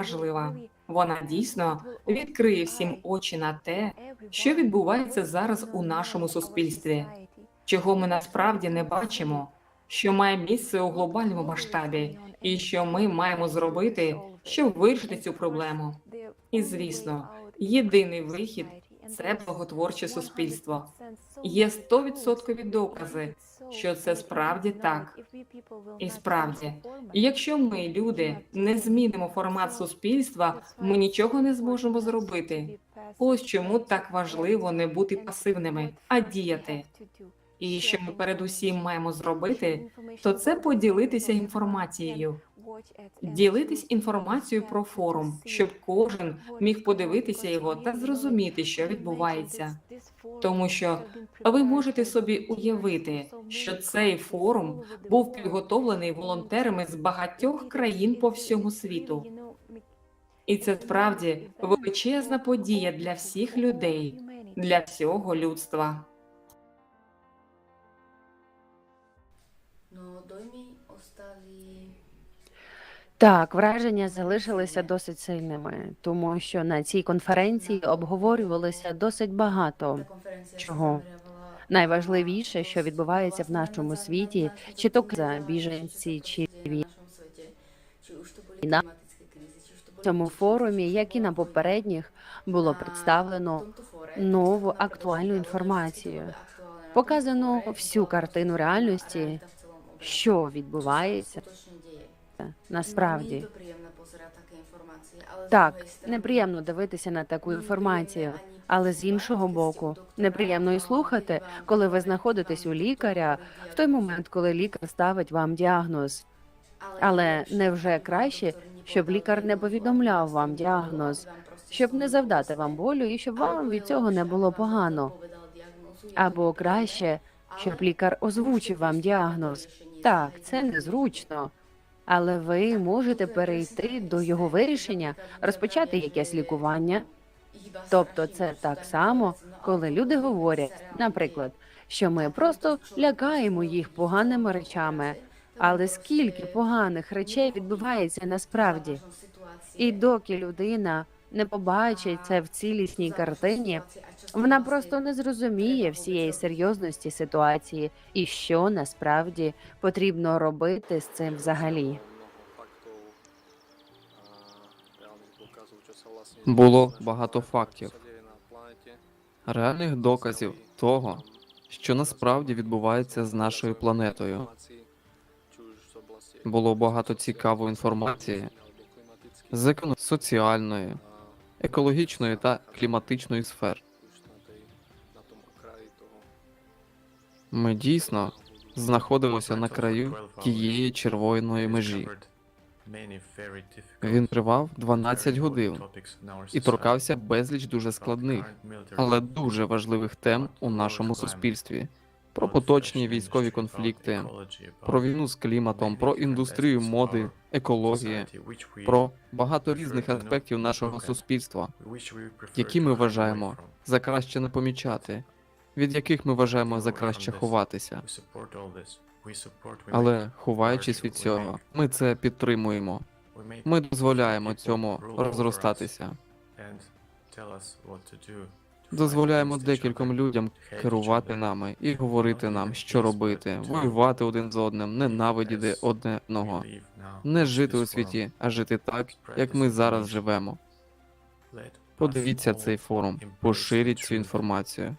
важлива. Вона дійсно відкриє всім очі на те, що відбувається зараз у нашому суспільстві, чого ми насправді не бачимо, що має місце у глобальному масштабі, і що ми маємо зробити, щоб вирішити цю проблему. І звісно, єдиний вихід це благотворче суспільство. Є 100% докази, що це справді так. І справді, якщо ми, люди, не змінимо формат суспільства, ми нічого не зможемо зробити. Ось чому так важливо не бути пасивними, а діяти. І що ми передусім маємо зробити, то це поділитися інформацією, ділитись інформацією про форум, щоб кожен міг подивитися його та зрозуміти, що відбувається. Тому що ви можете собі уявити, що цей форум був підготовлений волонтерами з багатьох країн по всьому світу. І це справді величезна подія для всіх людей, для всього людства. No dojmy ostali Так, враження залишилися досить сильними, тому що на цій конференції обговорювалося досить багато. Чого? Найважливіше, що відбувається в нашому світі, чи то за біженці, чи boli в цьому форумі, як і на попередніх, було представлено нову актуальну інформацію. Показано всю картину реальності, що відбувається насправді. Так, неприємно дивитися на таку інформацію, але з іншого боку, неприємно і слухати, коли ви знаходитесь у лікаря в той момент, коли лікар ставить вам діагноз. Але невже краще, щоб лікар не повідомляв вам діагноз, щоб не завдати вам болю і щоб вам від цього не було погано? Або краще, щоб лікар озвучив вам діагноз. Так, це незручно, але ви можете перейти до його вирішення, розпочати якесь лікування. Тобто, це так само, коли люди говорять, наприклад, що ми просто лякаємо їх поганими речами. Але скільки поганих речей відбувається насправді? І доки людина не побачить це в цілісній картині, вона просто не зрозуміє всієї серйозності ситуації і що насправді потрібно робити з цим взагалі. Було багато фактів, реальних доказів того, що насправді відбувається з нашою планетою. Було багато цікавої інформації з економ- соціальної, екологічної та кліматичної сфер. Ми дійсно знаходимося на краю тієї червоної межі. Він тривав 12 годин і торкався безліч дуже складних, але дуже важливих тем у нашому суспільстві. Про поточні військові конфлікти, про війну з кліматом, про індустрію моди, екології, про багато різних аспектів нашого суспільства, які ми вважаємо за краще не помічати, від яких ми вважаємо за краще ховатися. Але ховаючись від цього, ми це підтримуємо. Ми дозволяємо цьому розростатися. Дозволяємо декільком людям керувати нами і говорити нам, що робити, воювати один з одним, ненавидіти одного, не жити у світі, а жити так, як ми зараз живемо. Подивіться цей форум, поширіть цю інформацію.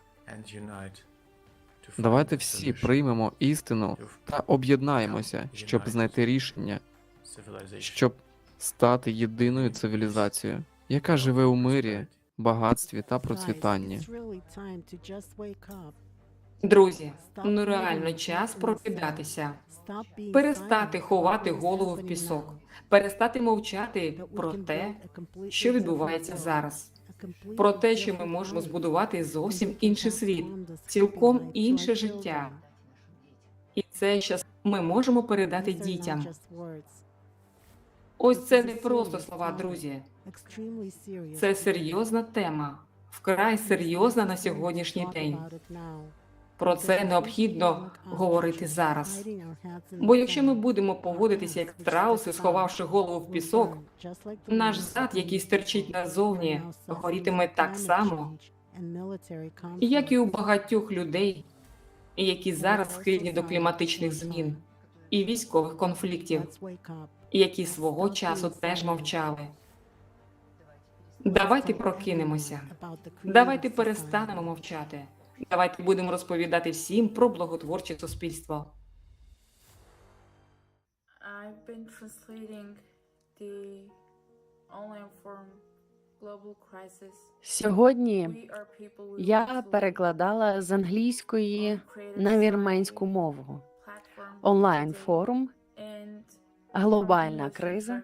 Давайте всі приймемо істину та об'єднаємося, щоб знайти рішення, щоб стати єдиною цивілізацією, яка живе у мирі, багатстві та процвітанні. Друзі, ну реально час прокидатися, перестати ховати голову в пісок, перестати мовчати про те, що відбувається зараз, про те, що ми можемо збудувати зовсім інший світ, цілком інше життя. І це щас ми можемо передати дітям. Ось це не просто слова, друзі. Це серйозна тема, вкрай серйозна на сьогоднішній день. Про це необхідно говорити зараз. Бо якщо ми будемо поводитися як страуси, сховавши голову в пісок, наш зад, який стерчить назовні, горітиме так само, як і у багатьох людей, які зараз схильні до кліматичних змін і військових конфліктів, які свого часу теж мовчали. Давайте прокинемося. Давайте перестанемо мовчати. Давайте будемо розповідати всім про благотворче суспільство. I've been translating the online form global crisis. Сьогодні я перекладала з англійської на вірменську мову. Онлайн форум Глобальна криза.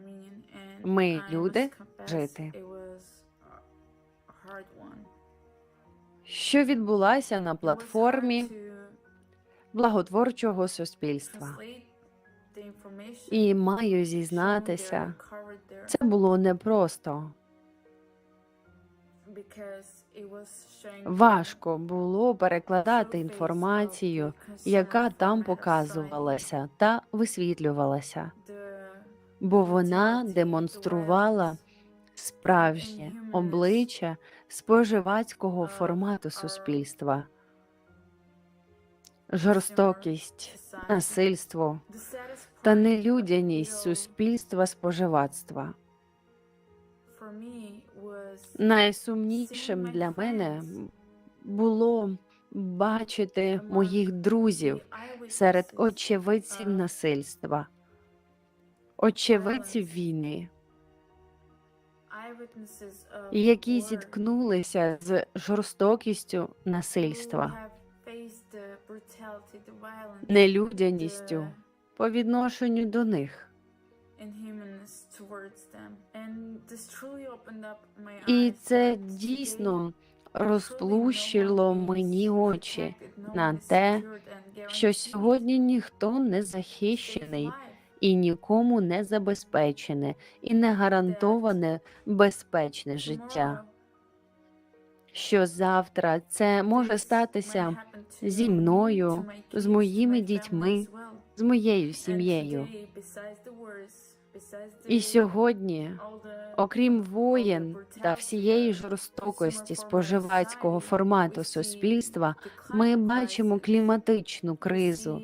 Ми, люди, жити. Що відбулася на платформі благотворчого суспільства. І маю зізнатися, це було непросто. Важко було перекладати інформацію, яка там показувалася та висвітлювалася, бо вона демонструвала справжнє обличчя споживацького формату суспільства, жорстокість, насильство та нелюдяність суспільства споживацтва. Найсумнішим для мене було бачити моїх друзів серед очевидців насильства, очевидців війни, які зіткнулися з жорстокістю насильства, нелюдяністю по відношенню до них. І це дійсно is мені очі на те, що сьогодні ніхто не захищений. І нікому не забезпечене і не гарантоване безпечне життя. що завтра це може статися зі мною, з моїми дітьми, з моєю сім'єю. І сьогодні, окрім воєн та всієї жорстокості споживацького формату суспільства, ми бачимо кліматичну кризу.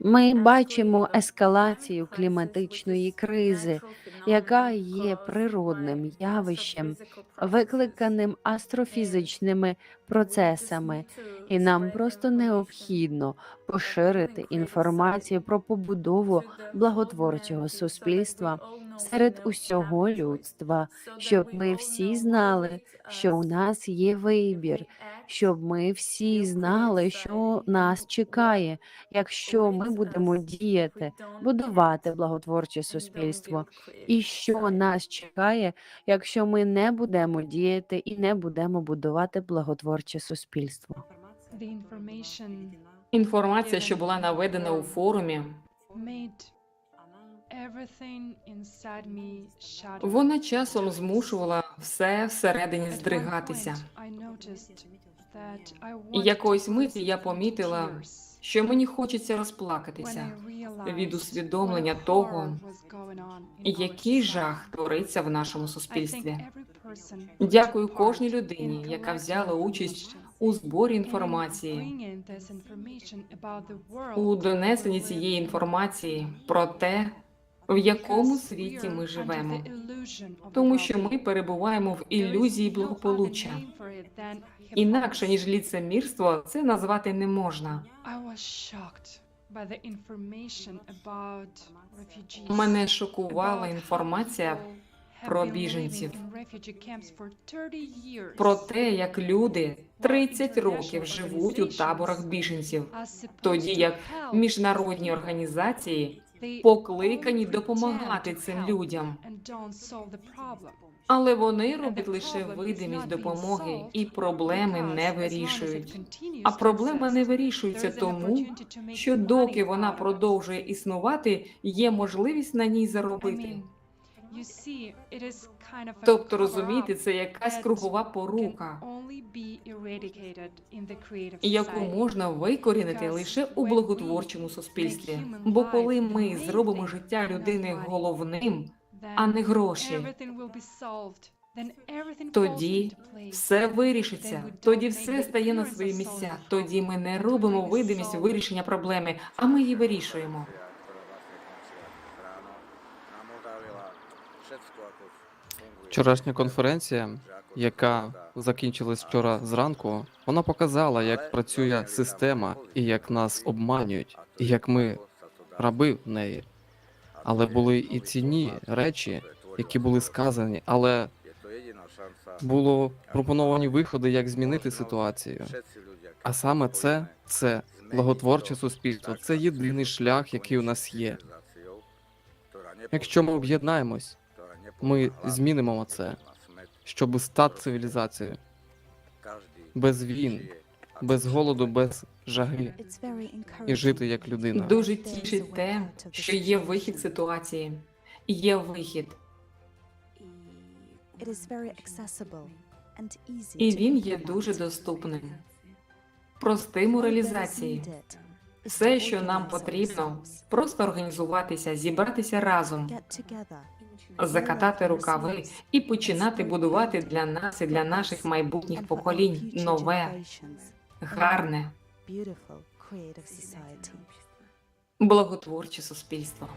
Ми бачимо ескалацію кліматичної кризи, яка є природним явищем, викликаним астрофізичними процесами, і нам просто необхідно поширити інформацію про побудову благотворчого суспільства серед усього людства, щоб ми всі знали, що у нас є вибір, щоб ми всі знали, що нас чекає, якщо ми будемо діяти, будувати благотворче суспільство, і що нас чекає, якщо ми не будемо діяти і не будемо будувати благотворче суспільство. Інформація, що була наведена у форумі, вона часом змушувала все всередині здригатися. І якоїсь миті я помітила, що мені хочеться розплакатися від усвідомлення того, який жах твориться в нашому суспільстві. Дякую кожній людині, яка взяла участь у зборі інформації, у донесенні цієї інформації про те, в якому світі ми живемо, тому що ми перебуваємо в ілюзії благополуччя. Інакше ніж ліцемірство, це назвати не можна. Мене шокувала інформація про біженців. in refugee camps for 30 years. про те, як люди 30 років живуть у таборах біженців, тоді як міжнародні організації покликані допомагати цим людям. Але вони роблять лише видимість допомоги і проблеми не вирішують. А проблема не вирішується тому, що доки вона продовжує існувати, є можливість на ній заробити. Тобто, розумієте, це якась кругова порука, яку можна викорінити лише у благотворчому суспільстві. Бо коли ми зробимо життя людини головним, а не гроші, тоді все вирішиться. Тоді все стає на свої місця. Тоді ми не робимо видимість вирішення проблеми, а ми її вирішуємо. Вчорашня конференція, яка закінчилась вчора зранку, вона показала, як працює система і як нас обманюють, і як ми раби в неї. Але були і цінні речі, які були сказані, але було пропоновані виходи, як змінити ситуацію. А саме це це благотворче суспільство. Це єдиний шлях, який у нас є. Якщо ми об'єднаємось, ми змінимо це, щоб стати цивілізацією без війн, без голоду, без жаги і жити як людина. Дуже тішить те, що є вихід ситуації. Є вихід, і він є дуже доступним, простим у реалізації. Все, що нам потрібно, просто організуватися, зібратися разом, закатати рукави і починати будувати для нас і для наших майбутніх поколінь нове, гарне, благотворче суспільство.